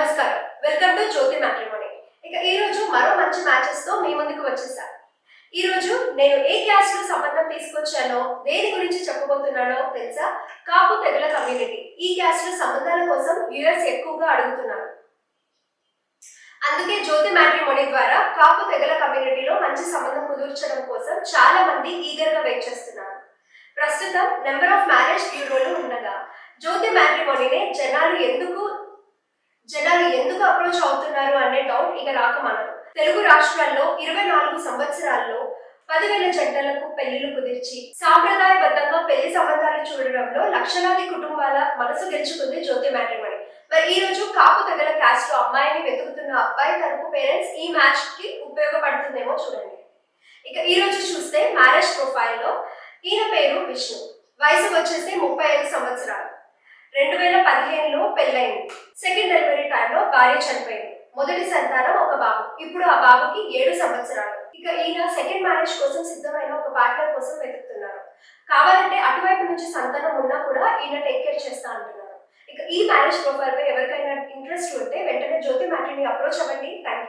నమస్కారం. Welcome to Jyothi matrimony ఇక ఈ రోజు మరో మంచి మ్యాచెస్తో మీ ముందుకు వచ్చేసా ఈ రోజు నేను ఏ క్యాస్ట్లో సంబంధం తీసుకొచ్చానో దేని గురించి చెప్పబోతున్నానో తెలుసా? కాపు తెగల కమ్యూనిటీ ఈ క్యాస్ట్లో సంబంధాల కోసం వ్యూయర్స్ ఎక్కువగా అడుగుతున్నారు. అందుకే జ్యోతి మ్యాట్రిమోని ద్వారా కాపు తెగల కమ్యూనిటీలో మంచి సంబంధం కుదుర్చడం కోసం చాలా మంది ఈగర్గా వెయిట్ చేస్తున్నారు. ప్రస్తుతం నెంబర్ ఆఫ్ మ్యారేజ్ బ్యూరోలు ఉండగా జ్యోతి మ్యాట్రిమోనీనే జనాలు ఎందుకు ఎందుకు అప్రోచ్ అవుతున్నారు అనే డౌట్ ఇక రాకమానదు తెలుగు రాష్ట్రాల్లో ఇరవై నాలుగు సంవత్సరాల్లో పదివేల జంటలకు పెళ్ళిలు కుదిర్చి సాంప్రదాయబద్ధంగా పెళ్ళి సంబంధాలు చూడడంలో లక్షలాది కుటుంబాల మనసు గెలుచుకుంది జ్యోతి మ్యాట్రిమోని మరి ఈ రోజు కాపు తెగల క్యాస్ట్లో అమ్మాయిని వెతుకుతున్న అబ్బాయి తరపు పేరెంట్స్ ఈ మ్యాచ్కి ఉపయోగపడుతుందేమో చూడండి. ఇక ఈ రోజు చూస్తే మ్యారేజ్ ప్రొఫైల్లో ఈయన పేరు విష్ణు. వయసు వచ్చేసి ముప్పై ఐదు సంవత్సరాలు. రెండు వేల పదిహేనులో పెళ్ళైంది సెకండ్ కాలంలో భార్య చనిపోయింది. మొదటి సంతానం ఒక బాబు. ఇప్పుడు ఆ బాబుకి ఏడు సంవత్సరాలు. ఇక ఈయన సెకండ్ మ్యారేజ్ కోసం సిద్ధమైన ఒక పార్ట్నర్ కోసం వెతుకుతున్నారు. కావాలంటే అటువైపు నుంచి సంతానం ఉన్నా కూడా ఈయన టేక్ కేర్ చేస్తా అంటున్నారు. ఇక ఈ మ్యారేజ్ ప్రొఫైల్ పై ఎవరికైనా ఇంట్రెస్ట్ ఉంటే వెంటనే జ్యోతి మ్యాట్రిని అప్రోచ్ అవ్వండి. థ్యాంక్